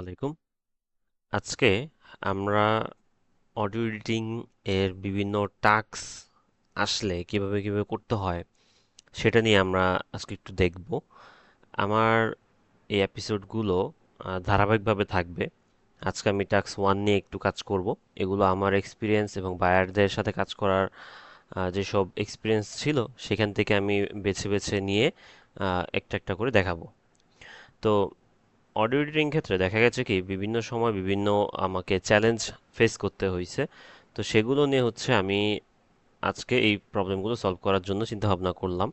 আলাইকুম। আজকে আমরা অডিও এডিটিং এর বিভিন্ন টাস্ক আসলে কীভাবে কীভাবে করতে হয় সেটা নিয়ে আমরা আজকে একটু দেখব। আমার এই এপিসোডগুলো ধারাবাহিকভাবে থাকবে। আজকে আমি টাস্ক ওয়ান নিয়ে একটু কাজ করব। এগুলো আমার এক্সপিরিয়েন্স এবং বায়ারদের সাথে কাজ করার যেসব এক্সপিরিয়েন্স ছিল সেখান থেকে আমি বেছে বেছে নিয়ে একটা একটা করে দেখাবো। তো অডিও এডিটিং ক্ষেত্রে দেখা গেছে কি, বিভিন্ন সময় বিভিন্ন আমাকে চ্যালেঞ্জ ফেস করতে হয়েছে তো সেগুলো নিয়ে হচ্ছে আমি আজকে এই প্রবলেমগুলো সলভ করার জন্য চিন্তা ভাবনা করলাম।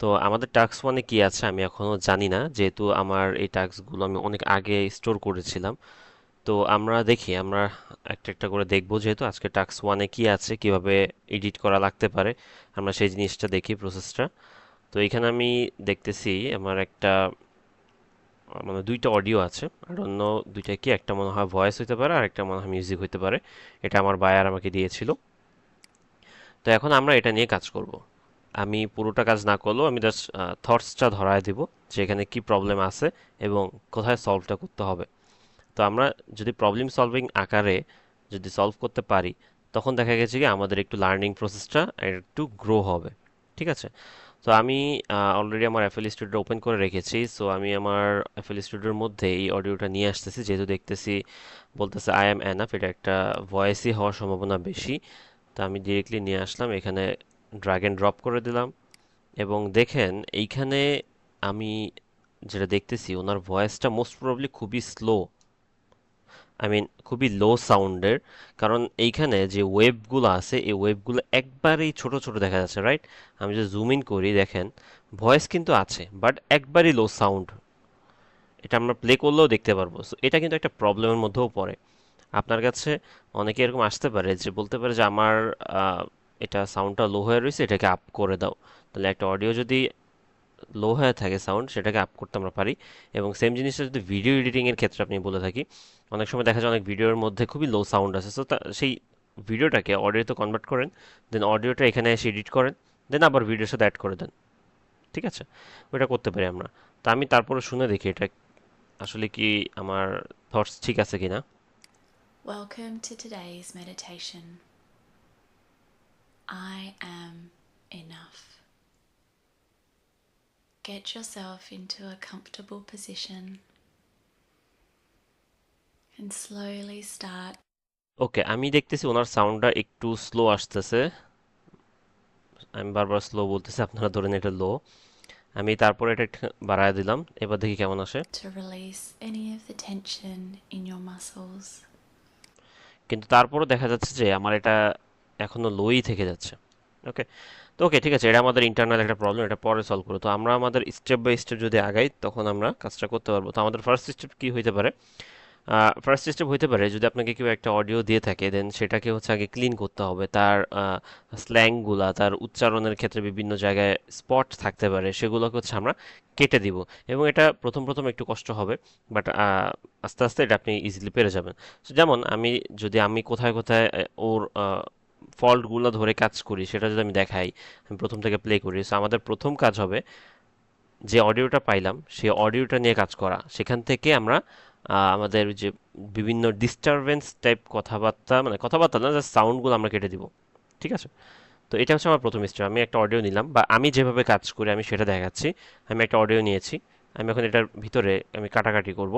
তো আমাদের টাস্ক ওয়ানে কি আছে আমি এখনও জানি না। যেহেতু আমার এই টাস্কগুলো আমি অনেক আগে স্টোর করেছিলাম। তো আমরা দেখি, আমরা একটা একটা করে দেখব যেহেতু আজকে টাস্ক ওয়ানে কি আছে, কীভাবে এডিট করা লাগতে পারে। আমরা সেই জিনিসটা দেখি প্রসেসটা তো এখানে আমি দেখতেছি, আমার একটা মানে দুইটা অডিও আছে। আর অন্য দুইটা কি? একটা মনে হয় ভয়েস হইতে পারে, আর একটা মনে হয় মিউজিক হইতে পারে। এটা আমার বায়ার আমাকে দিয়েছিল। তো এখন আমরা এটা নিয়ে কাজ করব। আমি পুরোটা কাজ না করলেও আমি জাস্ট থটসটা ধরায় দিব যে এখানে কী প্রবলেম আছে এবং কোথায় সলভটা করতে হবে। তো আমরা যদি প্রবলেম সলভিং আকারে যদি সলভ করতে পারি, তখন দেখা গেছে কি আমাদের একটু লার্নিং প্রসেসটা একটু গ্রো হবে। ঠিক আছে? তো আমি অলরেডি আমার অ্যাফেল স্টুডিও ওপেন করে রেখেছি। সো আমি আমার অ্যাফেল স্টুডিওর মধ্যে এই অডিওটা নিয়ে আসতেছি। যেহেতু দেখতেছি, বলতেছে আই এম এনাফ এটা একটা ভয়েসই হওয়ার সম্ভাবনা বেশি। তো আমি ডিরেক্টলি নিয়ে আসলাম, এখানে ড্রাগ অ্যান্ড ড্রপ করে দিলাম। এবং দেখেন, এইখানে আমি যেটা দেখতেছি, ওনার ভয়েসটা মোস্ট প্রবাবলি খুবই স্লো আই মিন খুবই লো সাউন্ডের কারণ এইখানে যে ওয়েবগুলো আছে, এই ওয়েবগুলো একবারেই ছোট ছোট দেখা যাচ্ছে রাইট আমি যদি জুম ইন করি, দেখেন ভয়েস কিন্তু আছে বাট একবারই লো সাউন্ড এটা আমরা প্লে করলেও দেখতে পারব। সো এটা কিন্তু একটা প্রবলেমের মধ্যেও পড়ে। আপনার কাছে অনেকে এরকম আসতে পারে যে, বলতে পারে যে, আমার এটা সাউন্ডটা লো হয়ে রয়েছে এটাকে আপ করে দাও। তাহলে একটা অডিও যদি লো হয়ে থাকে সাউন্ড সেটাকে আপ করতে আমরা পারি। এবং সেম জিনিসটা যদি ভিডিও এডিটিংয়ের ক্ষেত্রে আপনি বলে থাকি, অনেক সময় দেখা যায় অনেক ভিডিওর মধ্যে খুবই লো সাউন্ড আছে সো সেই ভিডিওটাকে অডিওতে কনভার্ট করেন দেন অডিওটা এখানে এসে এডিট করেন দেন আবার ভিডিওর সাথে অ্যাড করে দেন। ঠিক আছে? ওইটা করতে পারি আমরা। তা আমি তারপরে শুনে দেখি এটা আসলে কি আমার থটস ঠিক আছে কিনা। Welcome to today's meditation. I am enough. Get yourself into a comfortable position and slowly start. ওকে আমি দেখতেছি ওনার সাউন্ডটা একটু স্লো আসতেছে। আমি বারবার স্লো বলতেছি আপনারা ধরেন এটা লো আমি তারপরে এটা একটু বাড়ায় দিলাম এবার দেখি কেমন আসে। To release any of the tension in your muscles. কিন্তু তারপরও দেখা যাচ্ছে যে আমার এটা এখনও লোই থেকে যাচ্ছে। ওকে তো ওকে ঠিক আছে, এটা আমাদের ইন্টারনাল একটা প্রবলেম এটা পরে সলভ করব। তো আমরা আমাদের স্টেপ বাই স্টেপ যদি আগাই, তখন আমরা কাজটা করতে পারব। তো আমাদের ফার্স্ট স্টেপ কি হইতে পারে? ফার্স্ট স্টেপ হইতে পারে, যদি আপনাকে কেউ একটা অডিও দিয়ে থাকে দেন সেটাকে হচ্ছে আগে ক্লিন করতে হবে। তার স্ল্যাংগুলা তার উচ্চারণের ক্ষেত্রে বিভিন্ন জায়গায় স্পট থাকতে পারে, সেগুলোকে হচ্ছে আমরা কেটে দিব। এবং এটা প্রথম প্রথম একটু কষ্ট হবে বাট আস্তে আস্তে এটা আপনি ইজিলি পেরে যাবেন। যেমন আমি, যদি আমি কোথায় কোথায় ওর ফল্টগুলো ধরে কাজ করি সেটা যদি আমি দেখাই আমি প্রথম থেকে প্লে করি। সো আমাদের প্রথম কাজ হবে যে অডিওটা পাইলাম সেই অডিওটা নিয়ে কাজ করা। সেখান থেকে আমরা আমাদের যে বিভিন্ন ডিস্টারবেন্স টাইপ কথাবার্তা মানে কথাবার্তা না জাস্ট সাউন্ডগুলো আমরা কেটে দিব। ঠিক আছে? তো এটা হচ্ছে আমার প্রথম স্টেপ আমি একটা অডিও নিলাম বা আমি যেভাবে কাজ করি আমি সেটা দেখাচ্ছি। আমি একটা অডিও নিয়েছি। আমি এখন এটার ভিতরে আমি কাটাকাটি করব।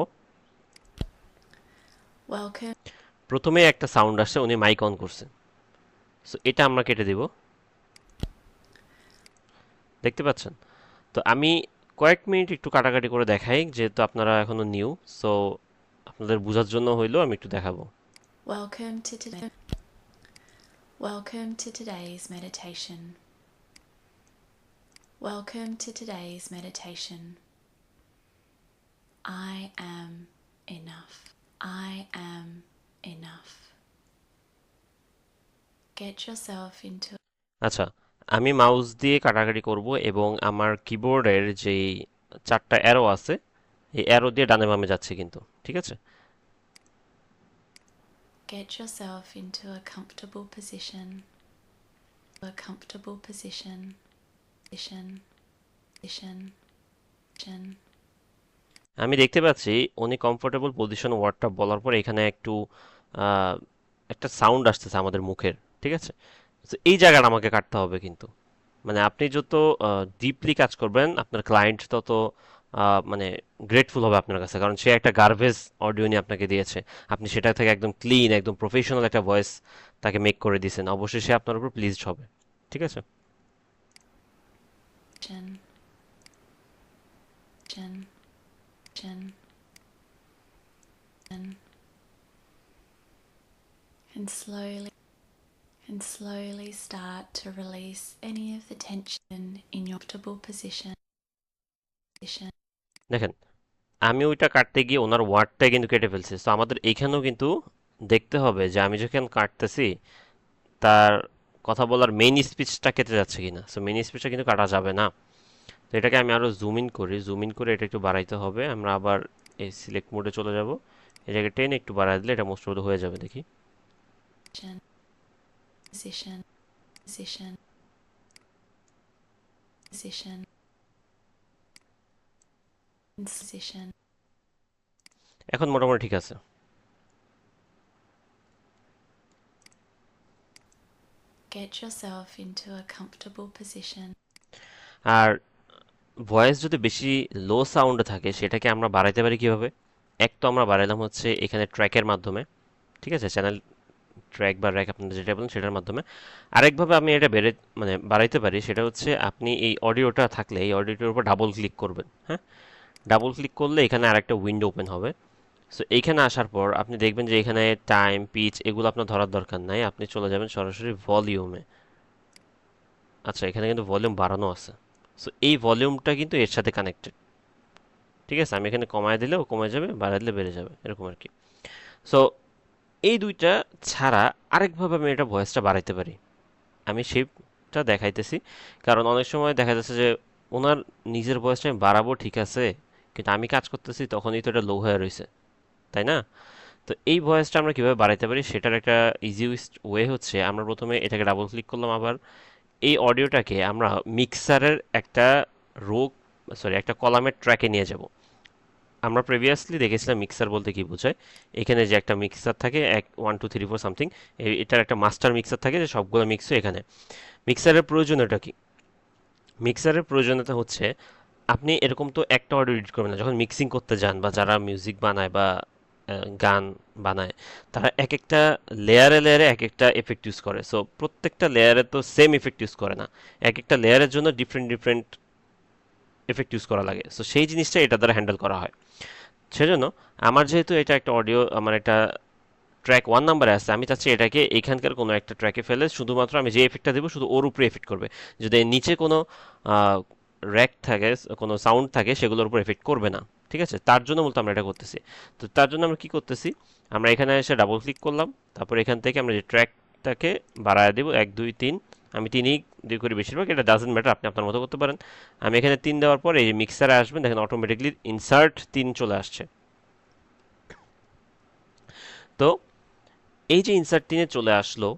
প্রথমে একটা সাউন্ড আসছে উনি মাইক অন করছেন সো এটা আমরা কেটে দিব দেখতে পাচ্ছেন তো আমি কয়েক মিনিট একটু কাটাকাটি করে দেখাই যেহেতু আপনারা এখনও নিউ সো আপনাদের বোঝার জন্য হইলেও আমি একটু দেখাবো Welcome to today. Welcome to today's meditation. Welcome to today's meditation. I am enough. I am enough. Get yourself into আচ্ছা আমি মাউস দিয়ে কাটাকাটি করব এবং আমার কিবোর্ডের যেই চারটা অ্যারো আছে এই অ্যারো দিয়ে ডানে বামে যাচ্ছে কিন্তু ঠিক আছে get yourself into a comfortable position. A comfortable position. Position. Position. Position. আমি দেখতে পাচ্ছি উনি কমফোর্টেবল পজিশন ওয়ার্ডটা বলার পর এখানে একটু একটা সাউন্ড আসতেছে আমাদের মুখের ঠিক আছে? তো এই জায়গাটা আমাকে কাটতে হবে কিন্তু। মানে আপনি যত ডিপলি কাজ করবেন, আপনার ক্লায়েন্ট তত মানে গ্রেটফুল হবে আপনার কাছে। কারণ সে একটা গার্বেজ অডিও নিয়ে আপনাকে দিয়েছে। আপনি সেটা থেকে একদম ক্লিন একদম প্রফেশনাল একটা ভয়েস তাকে মেক করে দিয়েছেন। অবশ্যই সে আপনার উপর প্লিজড হবে। ঠিক আছে. And slowly and slowly start to release any of the tension in your comfortable position. position. দেখেন, আমি ওইটা কাটতে গিয়ে ওনার ওয়ার্ডটা কিন্তু কেটে ফেলছি। তো আমাদের এখানেও কিন্তু দেখতে হবে যে আমি যখন কাটতেছি, তার কথা বলার মেইন স্পিচটা কেটে যাচ্ছে কিনা। সো মেইন স্পিচটা কিন্তু কাটা যাবে না। তো এটাকে আমি আরও জুম ইন করি। জুম ইন করে এটা একটু বাড়াইতে হবে। আমরা আবার এই সিলেক্ট মোডে চলে যাব। এটাকে টেনে একটু বাড়াই দিলে এটা মোস্ট হয়ে যাবে দেখি। Position. Position. Position. Position. এখন মোটামুটি ঠিক আছে Get yourself into a comfortable position. আর ভয়েস যদি বেশি লো সাউন্ডে থাকে সেটাকে আমরা বাড়াইতে পারি কীভাবে এক তো আমরা বাড়াইলাম হচ্ছে এখানে ট্র্যাকের মাধ্যমে ঠিক আছে চ্যানেল ট্র্যাক বা র্যাক আপনারা যেটা বলেন সেটার মাধ্যমে। আরেকভাবে আমি এটা বেড়ে মানে বাড়াইতে পারি সেটা হচ্ছে আপনি এই অডিওটা থাকলে, এই অডিওটার উপর ডাবল ক্লিক করবেন হ্যাঁ? ডাবল ক্লিক করলে এখানে আরেকটা উইন্ডো ওপেন হবে। সো এইখানে আসার পর আপনি দেখবেন যে এখানে টাইম পিচ এগুলো আপনার ধরার দরকার নাই। আপনি চলে যাবেন সরাসরি ভলিউমে আচ্ছা এখানে কিন্তু ভলিউম বাড়ানো আছে। সো এই ভলিউমটা কিন্তু এর সাথে কানেক্টেড ঠিক আছে? আমি এখানে কমায় দিলেও কমে যাবে, বাড়ায় দিলে বেড়ে যাবে, এরকম আর কি। সো এই দুইটা ছাড়া আরেকভাবে আমি এটা ভয়েসটা বাড়াইতে পারি। আমি সেইটা দেখাইতেছি, কারণ অনেক সময় দেখা যাচ্ছে যে ওনার নিজের ভয়েসটা আমি বাড়াবো ঠিক আছে, কিন্তু আমি কাজ করতেছি তখনই তো এটা লো হয়ে রয়েছে তাই না? তো এই ভয়েসটা আমরা কীভাবে বাড়াইতে পারি সেটার একটা ইজিয়েস্ট ওয়ে হচ্ছে, আমরা প্রথমে এটাকে ডাবল ক্লিক করলাম আবার, এই অডিওটাকে আমরা মিক্সারের একটা রোগ সরি একটা কলামের ট্র্যাকে নিয়ে যাব। আমরা প্রিভিয়াসলি দেখেছিলাম মিক্সার বলতে কি বোঝায়? এখানে যে একটা মিক্সার থাকে, এক one two three four something এটার একটা মাস্টার মিক্সার থাকে যে সবগুলো মিক্স এখানে। মিক্সারের প্রয়োজনীয়তা কি? মিক্সারের প্রয়োজনীয়তা হচ্ছে, আপনি এরকম তো একটা অডিও এডিট করবেন না। যখন মিক্সিং করতে যান বা যারা মিউজিক বানায় বা গান বানায়, তারা এক একটা লেয়ারে লেয়ারে এক একটা এফেক্ট ইউজ করে। সো প্রত্যেকটা লেয়ারে তো সেম এফেক্ট ইউজ করে না। এক একটা লেয়ারের জন্য ডিফারেন্ট ডিফারেন্ট এফেক্ট ইউজ করা লাগে। সো সেই জিনিসটা এটা দ্বারা হ্যান্ডেল করা হয়। সেজন্য আমার যেহেতু এটা একটা অডিও আমার একটা ট্র্যাক ওয়ান নাম্বারে আছে, আমি চাচ্ছি এটাকে এখানকার কোনো একটা ট্র্যাকে ফেলে, শুধুমাত্র আমি যে এফেক্টটা দেবো, শুধু ওর উপরে এফেক্ট করবে। যদি নিচে কোনো র্যাক থাকে, কোনো সাউন্ড থাকে, সেগুলোর উপর এফেক্ট করবে না। ঠিক আছে? তার জন্য মূলত আমরা এটা করতেছি। তো তার জন্য আমরা কি করতেছি? আমরা এখানে এসে ডাবল ক্লিক করলাম। তারপর এখান থেকে আমরা যে ট্র্যাকটাকে বাড়ায় দেবো, এক, দুই, তিন আমি তিনই দুই করি বেশিরভাগ, এটা ডাজেন্ট ম্যাটার আপনি আপনার মতো করতে পারেন। আমি এখানে তিন দেওয়ার পর এই মিক্সারে আসবেন, দেখেন অটোমেটিকলি ইনসার্ট তিন চলে আসছে। তো এই যে ইনসার্ট তিনে চলে আসলো,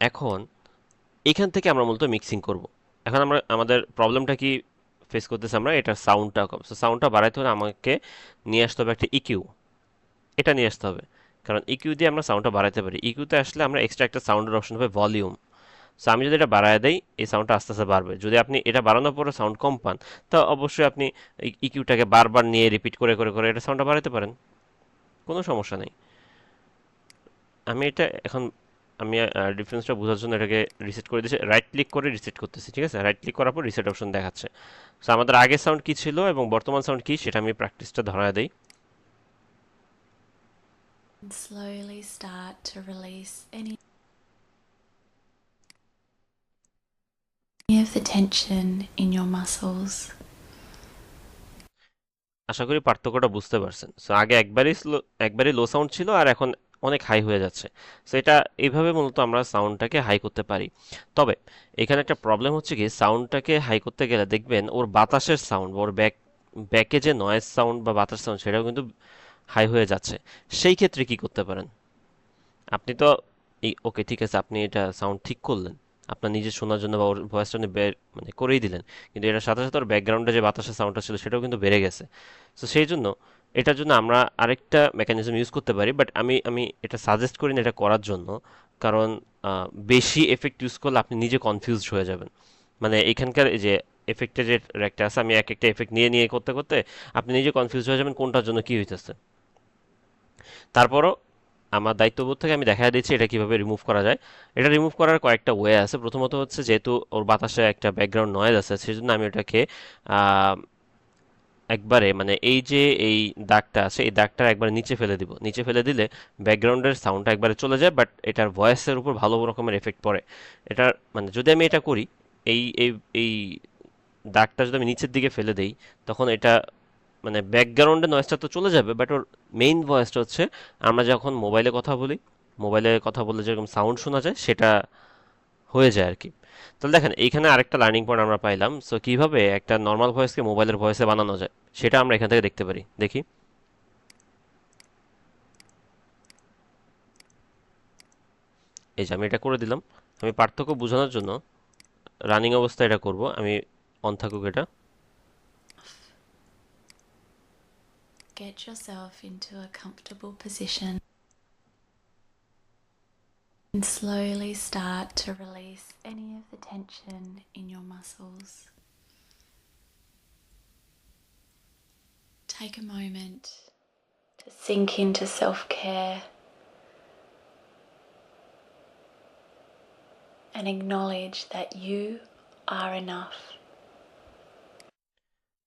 এখন এখান থেকে আমরা মূলত মিক্সিং করব। এখন আমরা, আমাদের প্রবলেমটা কি ফেস করতেছি আমরা, এটা সাউন্ডটা কম সো সাউন্ডটা বাড়াইতে হলে আমাকে নিয়ে আসতে হবে একটা ইকিউ এটা নিয়ে আসতে হবে, কারণ ইকিউ দিয়ে আমরা সাউন্ডটা বাড়াইতে পারি। ইকিউতে আসলে আমরা এক্সট্রা একটা সাউন্ডের অপশন হবে ভলিউম সো আমি যদি এটা বাড়ায় দেই, এই সাউন্ডটা আস্তে আস্তে বাড়বে। যদি আপনি এটা বাড়ানোর পরে সাউন্ড কম পান, তা অবশ্যই আপনি ইকিউটাকে বারবার নিয়ে রিপিট করে করে করে এটা সাউন্ডটা বাড়াতে পারেন। কোনো সমস্যা নেই। আমি এটা এখন, আমি ডিফারেন্সটা বোঝার জন্য এটাকে রিসেট করে দিয়েছি। রাইট ক্লিক করে রিসেট করতেছি, ঠিক আছে? রাইট ক্লিক করার পর রিসেট অপশন দেখাচ্ছে। সো আমাদের আগের সাউন্ড কি ছিল এবং বর্তমান সাউন্ড কি, সেটা আমি প্র্যাকটিসটা ধরায় দেই। Slowly start to release any of the tension in your muscles. আশা করি পার্থক্যটা বুঝতে পারছেন। সো আগে একবারই স্লো, একবারই লো সাউন্ড ছিল আর এখন অনেক হাই হয়ে যাচ্ছে। সো এটা এইভাবে মূলত আমরা সাউন্ডটাকে হাই করতে পারি। তবে, এখানে একটা প্রবলেম হচ্ছে কি সাউন্ডটাকে হাই করতে গেলে দেখবেন ওর বাতাসের সাউন্ড ওর ব্যাক ব্যাকে যে নয়েজ সাউন্ড বা বাতাস সাউন্ড সেটাও কিন্তু হাই হয়ে যাচ্ছে। সেই ক্ষেত্রে কি করতে পারেন? আপনি তো ওকে ঠিক আছে, আপনি এটা সাউন্ড ঠিক করলেন। আপনার নিজে শোনার জন্য বা ভয়েসটা আপনি মানে করেই দিলেন। কিন্তু এটার সাথে সাথে ওর ব্যাকগ্রাউন্ডে যে বাতাসের সাউন্ডটা ছিল, সেটাও কিন্তু বেড়ে গেছে। তো সেই জন্য এটার জন্য আমরা আরেকটা মেকানিজম ইউজ করতে পারি বাট আমি আমি এটা সাজেস্ট করি না এটা করার জন্য। কারণ বেশি এফেক্ট ইউজ করলে আপনি নিজে কনফিউজড হয়ে যাবেন। মানে এখানকার যে এফেক্টের যে একটা আছে, আমি এক একটা এফেক্ট নিয়ে নিয়ে করতে করতে আপনি নিজে কনফিউজ হয়ে যাবেন কোনটার জন্য কি হইতেছে। তারপরও আমার দায়িত্ববোধ থেকে আমি দেখা দিচ্ছি এটা কীভাবে রিমুভ করা যায়। এটা রিমুভ করার কয়েকটা ওয়ে আছে। প্রথমত হচ্ছে যেহেতু ওর বাতাসে একটা ব্যাকগ্রাউন্ড নয়েজ আছে সেই জন্য আমি আহ, একবারে মানে এই যে এই দাগটা আছে এই দাগটা একবার নিচে ফেলে দিব। নিচে ফেলে দিলে ব্যাকগ্রাউন্ডের সাউন্ডটা একবারে চলে যায় বাট এটার ভয়েসের উপর ভালো রকমের এফেক্ট পড়ে। এটার মানে যদি আমি এটা করি এই এই দাগটা যদি আমি নিচের দিকে ফেলে দেই তখন এটা মানে ব্যাকগ্রাউন্ডে নয়েজটা তো চলে যাবে বাট ওর মেইন ভয়েসটা হচ্ছে, আমরা যখন মোবাইলে কথা বলি মোবাইলে কথা বললে যেরকম সাউন্ড শোনা যায়, সেটা হয়ে যায় আর কি তাহলে দেখেন, এইখানে আরেকটা লার্নিং পয়েন্ট আমরা পাইলাম সো কীভাবে একটা নর্মাল ভয়েসকে মোবাইলের ভয়েসে বানানো যায়, সেটা আমরা এখান থেকে দেখতে পারি, দেখি। এই যে আমি এটা করে দিলাম, আমি পার্থক্য বোঝানোর জন্য রানিং অবস্থায় এটা করব, আমি অন থাকুক এটা। Get yourself into a comfortable position and slowly start to release any of the tension in your muscles. Take a moment to sink into self care and acknowledge that you are enough.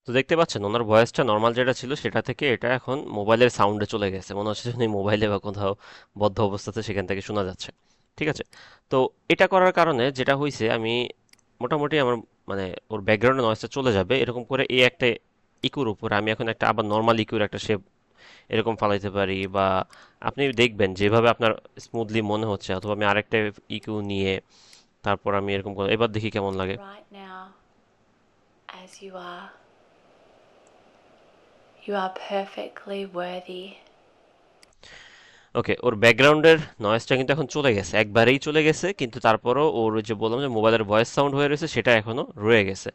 তো দেখতে পাচ্ছেন, ওনার ভয়েসটা normal যেটা ছিল সেটা থেকে এটা এখন মোবাইলের সাউন্ডে চলে গেছে। মনে হচ্ছে যেন মোবাইলে বা কোথাও বদ্ধ অবস্থাতে সেখান থেকে শোনা যাচ্ছে। ঠিক আছে? তো এটা করার কারণে যেটা হয়েছে আমি মোটামুটি আমার মানে ওর ব্যাকগ্রাউন্ডে নয়েসটা চলে যাবে। এরকম করে এই একটা ইকুর উপরে আমি এখন একটা আবার নর্মাল ইকুর একটা শেপ এরকম ফালাইতে পারি বা আপনি দেখবেন যেভাবে আপনার স্মুথলি মনে হচ্ছে, অথবা আমি আরেকটা ইকু নিয়ে তারপর আমি এরকম এবার দেখি কেমন লাগে। You are, perfectly worthy. ওকে ওর ব্যাকগ্রাউন্ডের নয়েজটা কিন্তু এখন চলে গেছে। একবারেই চলে গেছে কিন্তু তারপরও ওর যে বললাম যে মোবাইলের ভয়েস সাউন্ড হয়ে রয়েছে সেটা এখনও রয়ে গেছে।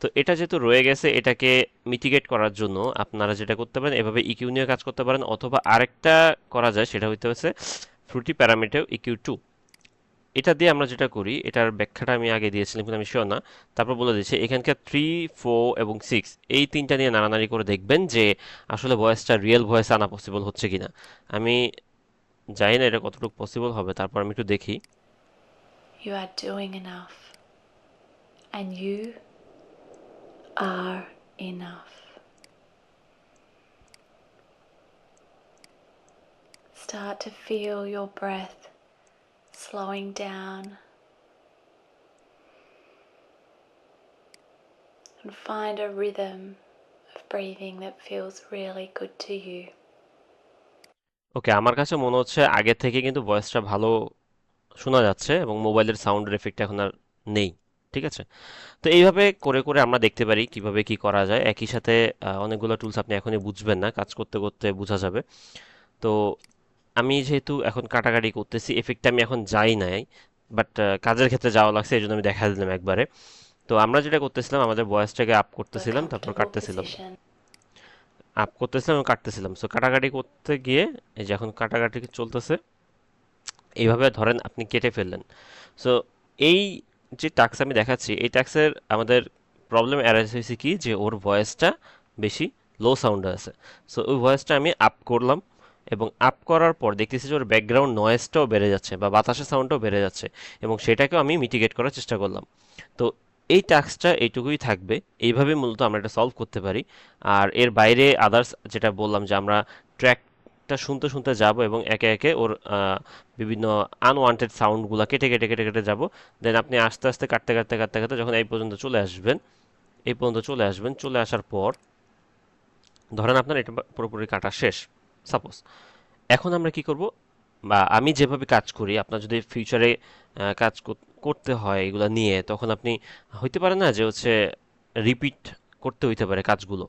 তো এটা যেহেতু রয়ে গেছে এটাকে মিটিগেট করার জন্য আপনারা যেটা করতে পারেন এভাবে ইকিউ নিয়ে কাজ করতে পারেন অথবা আরেকটা করা যায় সেটা হইতে হচ্ছে ফ্রুটি প্যারামিটার ইকিউ টু এটা দিয়ে আমরা যেটা করি, এটার ব্যাখ্যাটা আমি আগে দিয়েছিলাম, কিন্তু আমি শিওর না তারপর বলে দিচ্ছি এখানকার থ্রি ফোর এবং সিক্স এই তিনটা নিয়ে নাড়ানাড়ি করে দেখবেন যে আসলে ভয়েসটা রিয়েল ভয়েস আনা পসিবল হচ্ছে কিনা আমি জানি না এটা কতটুকু পসিবল হবে, তারপর আমি একটু দেখি You are doing enough. And. Start to feel your breath slowing down. And find a rhythm of breathing that feels really good to you. ওকে আমার কাছে মনে হচ্ছে আগে থেকে কিন্তু ভয়েসটা ভালো শোনা যাচ্ছে এবং মোবাইলের সাউন্ডের এফেক্ট এখন আর নেই, ঠিক আছে তো এইভাবে করে করে আমরা দেখতে পারি কীভাবে কি করা যায় একই সাথে অনেকগুলো টুলস আপনি এখনই বুঝবেন না, কাজ করতে করতে বোঝা যাবে তো আমি যেহেতু এখন কাটাকাটি করতেছি এফেক্টটা আমি এখন যাই নাই বাট কাজের ক্ষেত্রে যাওয়া লাগছে এই জন্য আমি দেখা দিলাম একবারে। তো আমরা যেটা করতেছিলাম আমাদের ভয়েসটাকে আপ করতেছিলাম তারপর কাটতেছিলাম। আপ করতেছিলাম এবং কাটতেছিলাম। সো কাটাকাটি করতে গিয়ে এই যে এখন কাটাকাটি চলতেছে এইভাবে ধরেন আপনি কেটে ফেললেন। সো এই যে টাক্স আমি দেখাচ্ছি এই টাক্সের আমাদের প্রবলেম অ্যারাইজ হয়েছে কি? যে ওর ভয়েসটা বেশি লো সাউন্ডে আছে। সো ওই ভয়েসটা আমি আপ করলাম। এবং আপ করার পর দেখতেছি যে ওর ব্যাকগ্রাউন্ড নয়েজটাও বেড়ে যাচ্ছে বা বাতাসের সাউন্ডটাও বেড়ে যাচ্ছে এবং সেটাকেও আমি মিটিগেট করার চেষ্টা করলাম। তো এই টাস্কটা এইটুকুই থাকবে। এইভাবে মূলত আমরা এটা সলভ করতে পারি। আর এর বাইরে আদার্স যেটা বললাম যে আমরা ট্র্যাকটা শুনতে শুনতে যাব এবং একে একে ওর বিভিন্ন আনওয়ান্টেড সাউন্ডগুলো কেটে কেটে কেটে কেটে যাব। দেন আপনি আস্তে আস্তে কাটতে কাটতে কাটতে কাটতে যখন এই পর্যন্ত চলে আসবেন, এই পর্যন্ত চলে আসবেন, চলে আসার পর ধরেন আপনার এটা পুরোপুরি কাটা শেষ। সাপোজ এখন আমরা কি করব? বা আমি যেভাবে কাজ করি, আপনার যদি ফিউচারে কাজ করতে হয় এগুলো নিয়ে, তখন আপনি, হইতে পারে না যে হচ্ছে রিপিট করতে হইতে পারে কাজগুলো।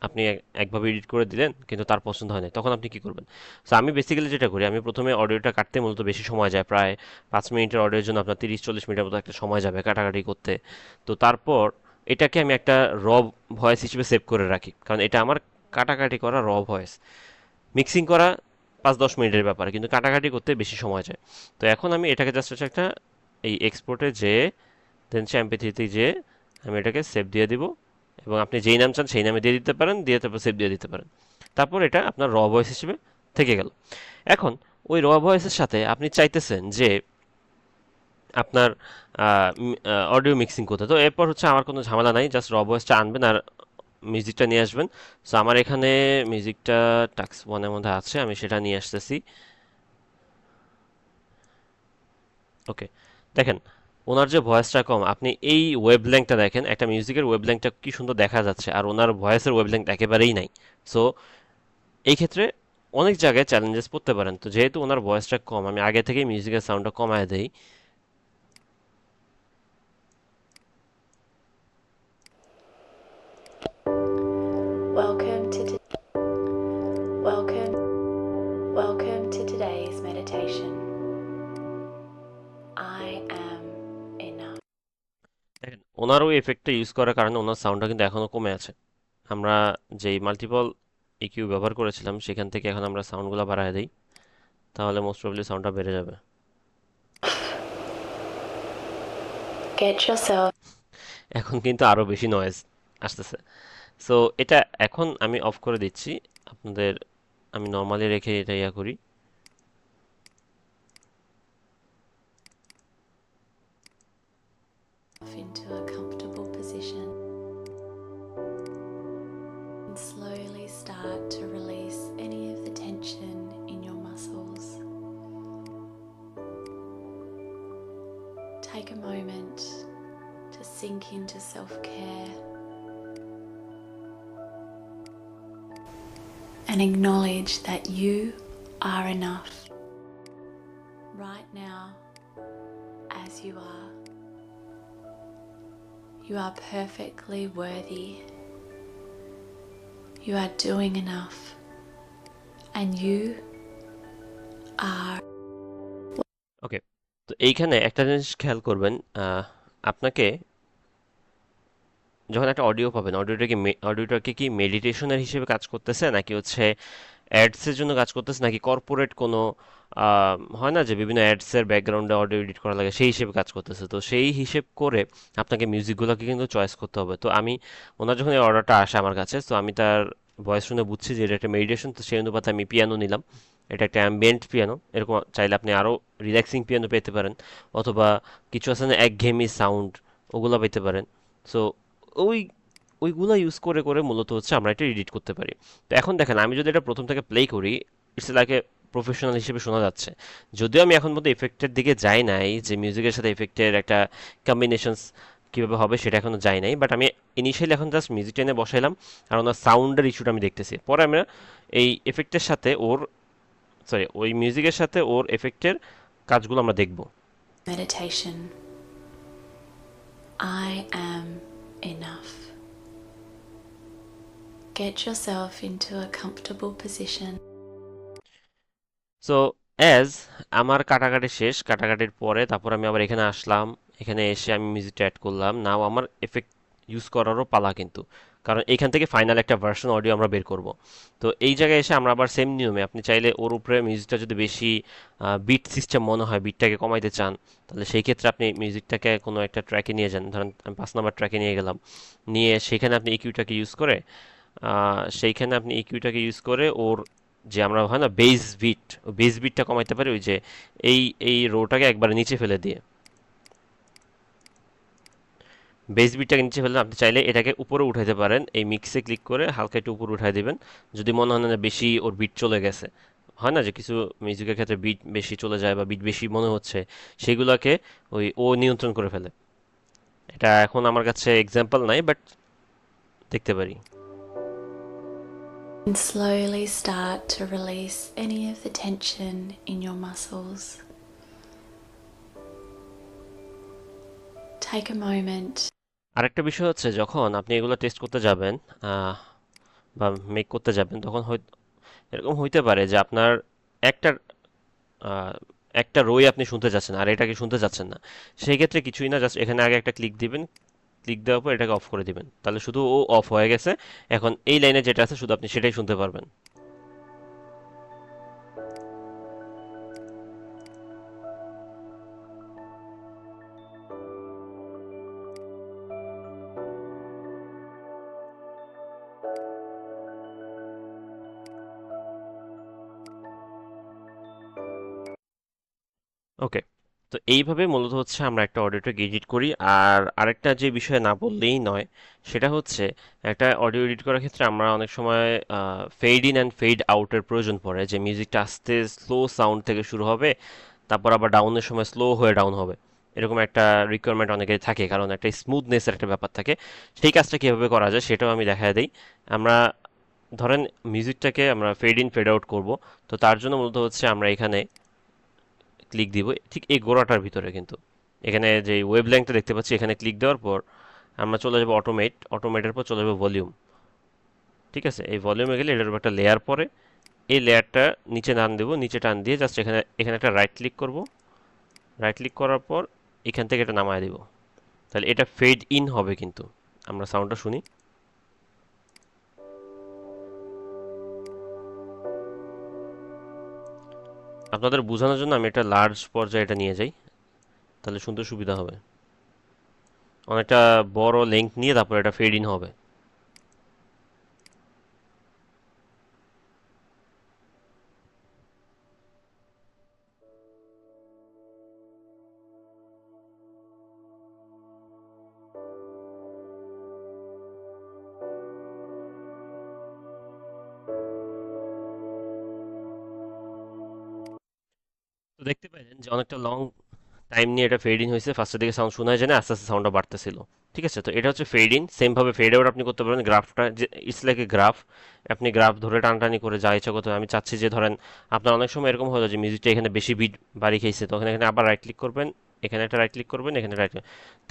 আপনি এক- একভাবে এডিট করে দিলেন, কিন্তু তার পছন্দ হয় না তখন আপনি কি করবেন? সো আমি বেসিক্যালি যেটা করি, আমি প্রথমে অডিওটা কাটতে মূলত বেশি সময় যায়, প্রায় পাঁচ মিনিটের অডিওর জন্য আপনার তিরিশ, চল্লিশ মিনিটের মতো একটা সময় যাবে কাটাকাটি করতে। তো তারপর, এটাকে আমি একটা র ভয়েস হিসেবে সেভ করে রাখি, কারণ এটা আমার কাটাকাটি করা র ভয়েস মিক্সিং করা পাঁচ দশ মিনিটের ব্যাপার, কিন্তু কাটাকাটি করতে বেশি সময় যায় তো এখন আমি এটাকে জাস্ট হচ্ছে একটা এই এক্সপোর্টে যে দেন সে এমপি থ্রিতে যে, আমি এটাকে সেভ দিয়ে দিব। এবং আপনি যেই নাম চান সেই নামে দিয়ে দিতে পারেন, দিয়ে তারপর সেভ দিয়ে দিতে পারেন। তারপর এটা আপনার র ভয়েস হিসেবে থেকে গেল। এখন ওই র ভয়েসের সাথে আপনি চাইতেছেন যে, আপনার অডিও মিক্সিং করতে। তো এরপর হচ্ছে আমার কোনো ঝামেলা নাই জাস্ট র ভয়েসটা আনবেন আর মিউজিকটা নিয়ে আসবেন। সো আমার এখানে মিউজিকটা টাক্স ওয়ানের মধ্যে আছে, আমি সেটা নিয়ে আসতেছি। ওকে দেখেন, ওনার যে ভয়েসটা কম, আপনি এই ওয়েব লেংথটা দেখেন, একটা মিউজিকের ওয়েব লেংথটা কি সুন্দর দেখা যাচ্ছে, আর ওনার ভয়েসের ওয়েব লেংথ একেবারেই নাই। সো এই ক্ষেত্রে অনেক জায়গায় চ্যালেঞ্জেস পড়তে পারেন। তো, যেহেতু ওনার ভয়েসটা কম, আমি আগে থেকেই মিউজিকের সাউন্ডটা কমায় দেই। ওনার ওই এফেক্টটা ইউজ করার কারণে ওনার সাউন্ডটা কিন্তু এখনও কমে আছে। আমরা যেই মাল্টিপল ইকিউ ব্যবহার করেছিলাম সেখান থেকে এখন আমরা সাউন্ডগুলো বাড়ায় দিই তাহলে মোস্ট প্রবলি সাউন্ডটা বেড়ে যাবে। এখন কিন্তু আরও বেশি নয়েজ আসতেছে। সো এটা এখন আমি অফ করে দিচ্ছি। আপনাদের আমি নর্মালি রেখে এটা ইয়া করি। Into a comfortable position. And slowly start to release any of the tension in your muscles. Take a moment to sink into self care and acknowledge that you are enough are perfectly worthy. You are doing enough. And you are ওকে তো এইখানে একটা জিনিস খেয়াল করবেন আপনাকে যখন একটা audio পাবেন অডিওটা কি অডিওটাকে কি মেডিটেশনের হিসেবে কাজ করতেছে, নাকি হচ্ছে অ্যাডসের জন্য কাজ করতেছে নাকি কর্পোরেট কোনো হয় না যে বিভিন্ন অ্যাডসের ব্যাকগ্রাউন্ডে অডিও এডিট করা লাগে, সেই হিসেবে কাজ করতেছে। তো সেই হিসেব করে আপনাকে মিউজিকগুলোকে কিন্তু চয়েস করতে হবে। তো আমি, ওনার যখন এই অর্ডারটা আসে আমার কাছে, তো আমি তার ভয়েস শুনে বুঝছি যে এটা একটা মেডিটেশন তো সেই অনুপাতে আমি পিয়ানো নিলাম। এটা একটা অ্যাম্বিয়েন্ট পিয়ানো এরকম চাইলে আপনি আরও রিল্যাক্সিং পিয়ানো পেতে পারেন, অথবা কিছু আছে না, একঘেয়েমি সাউন্ড ওগুলো পেতে পারেন। সো ওই ওইগুলো ইউজ করে করে মূলত হচ্ছে আমরা এটা এডিট করতে পারি তো এখন দেখেন, আমি যদি এটা প্রথম থেকে প্লে করি ইটস লাইক এ প্রফেশনাল হিসেবে শোনা যাচ্ছে যদিও আমি এখন মধ্যে এফেক্টের দিকে যাই নাই, যে মিউজিকের সাথে এফেক্টের একটা কম্বিনেশনস কীভাবে হবে সেটা এখনও যাই নাই বাট আমি ইনিশিয়ালি এখন জাস্ট মিউজিকটা এনে বসাইলাম, আর ওনার সাউন্ডের ইস্যুটা আমি দেখতেছি পরে আমরা এই এফেক্টের সাথে ওর সরি ওই মিউজিকের সাথে ওর এফেক্টের কাজগুলো আমরা দেখব meditation. I am enough. Get yourself into a comfortable position. So as আমার কাটাকাটি শেষ, কাটাকাটির পরে তারপর আমি আবার এখানে আসলাম, এখানে এসে আমি মিউজিকটা অ্যাড করলাম। নাও আমার এফেক্ট ইউজ করারও পালা কিন্তু। কারণ এইখান থেকে ফাইনাল একটা ভার্সন অডিও আমরা বের করব। তো এই জায়গায় এসে আমরা আবার সেম নিয়মে, আপনি চাইলে ওর উপরে মিউজিকটা যদি বেশি বিট সিস্টেম মনে হয় বিটটাকে কমাইতে চান, তাহলে সেই ক্ষেত্রে আপনি মিউজিকটাকে কোনো একটা ট্র্যাকে নিয়ে যান। ধরেন আমি পাঁচ নাম্বার ট্র্যাকে নিয়ে গেলাম। নিয়ে সেখানে আপনি ইকিউটাকে ইউজ করে সেইখানে আপনি ইকিউটাকে ইউজ করে ওর যে আমরা হয় না বেস বিট বেস বিটটা কমাইতে পারি, ওই যে এই এই রোটাকে একবারে নিচে ফেলে দিয়ে। বেস বিটটাকে নিচে ফেলে, আপনি চাইলে এটাকে উপরে উঠাইতে পারেন। এই মিক্সে ক্লিক করে হালকা একটু উপরে উঠাই দিবেন। যদি মনে হয় না বেশি ওর বিট চলে গেছে, হয় না যে কিছু মিউজিকের ক্ষেত্রে বিট বেশি চলে যায় বা বিট বেশি মনে হচ্ছে, সেগুলোকে ওই ও নিয়ন্ত্রণ করে ফেলে। এটা এখন আমার কাছে এক্সাম্পল নাই বাট দেখতে পারি। And slowly start to release any of the tension in your muscles. Take a moment আরেকটা বিষয় হচ্ছে, যখন আপনি এগুলো টেস্ট করতে যাবেন বা মেক করতে যাবেন, তখন এরকম হইতে পারে যে আপনার একটা একটা রোই আপনি শুনতে যাচ্ছেন, আর এটাকে শুনতে যাচ্ছেন না সেই ক্ষেত্রে কিছুই না জাস্ট এখানে আগে একটা ক্লিক দিবেন ক্লিক দেওয়ার পর এটাকে অফ করে দিবেন। তাহলে শুধু ও অফ হয়ে গেছে। এখন এই লাইনে যেটা আছে, শুধু আপনি সেটাই শুনতে পারবেন। ওকে তো এইভাবে মূলত হচ্ছে আমরা একটা অডিওটাকে এডিট করি। আর আরেকটা যে বিষয়ে না বললেই নয়, সেটা হচ্ছে একটা অডিও এডিট করার ক্ষেত্রে আমরা অনেক সময় ফেড ইন অ্যান্ড ফেড আউটের প্রয়োজন পড়ে, যে মিউজিকটা আস্তে স্লো সাউন্ড থেকে শুরু হবে, তারপর আবার ডাউনের সময় স্লো হয়ে ডাউন হবে। এরকম একটা রিকোয়ারমেন্ট অনেকের থাকে, কারণ একটা স্মুথনেসের একটা ব্যাপার থাকে। সেই কাজটা কীভাবে করা যায় সেটাও আমি দেখা দিই। আমরা ধরেন মিউজিকটাকে আমরা ফেড ইন ফেড আউট করব, তো তার জন্য মূলত হচ্ছে আমরা এখানে ক্লিক দিব, ঠিক এই গোড়াটার ভিতরে কিন্তু। এখানে যে ওয়েব ল্যাংটা দেখতে পাচ্ছি, এখানে ক্লিক দেওয়ার পর আমরা চলে যাব অটোমেট অটোমেটের পর চলে যাব ভলিউম ঠিক আছে? এই ভলিউমে গেলে এটার একটা লেয়ার পরে এই লেয়ারটা নিচে টান দেবো, নিচে টান দিয়ে জাস্ট এখানে এখানে একটা রাইট ক্লিক করব। রাইট ক্লিক করার পর এখান থেকে এটা নামায় দিব। তাহলে এটা ফেড ইন হবে কিন্তু। আমরা সাউন্ডটা শুনি। আপনাদের বোঝানোর জন্য আমি একটা লার্জ পর্যায়ে এটা নিয়ে যাই। তাহলে শুনতে সুবিধা হবে। অনেকটা বড় লেংথ নিয়ে তারপর এটা ফেড ইন হবে। দেখতে পাইলেন যে অনেকটা লং টাইম নিয়ে এটা ফেড ইন হয়েছে। ফার্স্টের দিকে সাউন্ড শোনা যায় না, আস্তে আস্তে সাউন্ডটা বাড়তেছিল। ঠিক আছে? তো এটা হচ্ছে ফেড ইন সেম ভাবে ফেড আউট আপনি করতে পারেন। গ্রাফটা যে ইটস লাইক এ গ্রাফ আপনি গ্রাফ ধরে টানটানি করে যা ইচ্ছা করতে আমি চাচ্ছি যে ধরেন, আপনার অনেক সময় এরকম হলো যে মিউজিকটা এখানে বেশি বিট বাড়ি খেয়েছে। তখন এখানে আবার রাইট ক্লিক করবেন, এখানে একটা রাইট ক্লিক করবেন, এখানে রাইট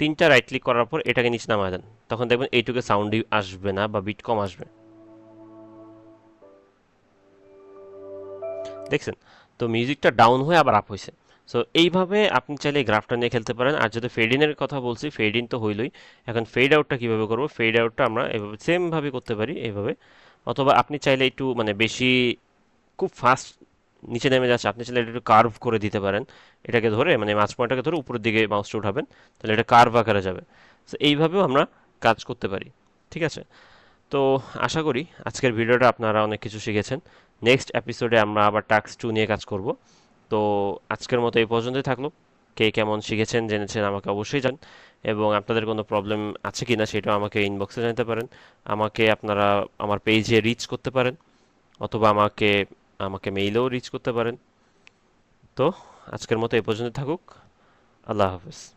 তিনটা রাইট ক্লিক করার পর এটাকে নিচে নামায় দেন। তখন দেখবেন এইটুকু সাউন্ডই আসবে না বা বিট কম আসবে। দেখছেন? তো মিউজিকটা ডাউন হয়ে আবার আপ হয়েছে। সো এইভাবে আপনি চাইলে গ্রাফটা নিয়ে খেলতে পারেন। আর যদি ফেড ইনের কথা বলছি ফেড ইন তো হইলই। এখন ফেড আউটটা কীভাবে করব? ফেড আউটটা আমরা এভাবে সেম ভাবে করতে পারি এইভাবে অথবা আপনি চাইলে একটু মানে বেশি, খুব ফাস্ট নিচে নেমে যাচ্ছে, আপনি চাইলে এটা একটু কার্ভ করে দিতে পারেন। এটাকে ধরে মানে মাঝ পয়েন্টটাকে ধরে উপরের দিকে মাউসটা উঠাবেন, তাহলে এটা কার্ভ আকারে যাবে। সো এইভাবেও আমরা কাজ করতে পারি, ঠিক আছে? তো আশা করি আজকের ভিডিওটা আপনারা অনেক কিছু শিখেছেন। নেক্সট এপিসোডে আমরা আবার টাস্ক টু নিয়ে কাজ করব। তো আজকের মতো এই পর্যন্তই থাকল। কে কেমন শিখেছেন, জেনেছেন আমাকে অবশ্যই জান। এবং আপনাদের কোনো প্রবলেম আছে কি না সেটাও আমাকে ইনবক্সে জানাতে পারেন। আমাকে আপনারা আমার পেজে রিচ করতে পারেন। অথবা আমাকে আমাকে মেইলেও রিচ করতে পারেন। তো আজকের মতো এই পর্যন্ত থাকুক। আল্লাহ হাফেজ।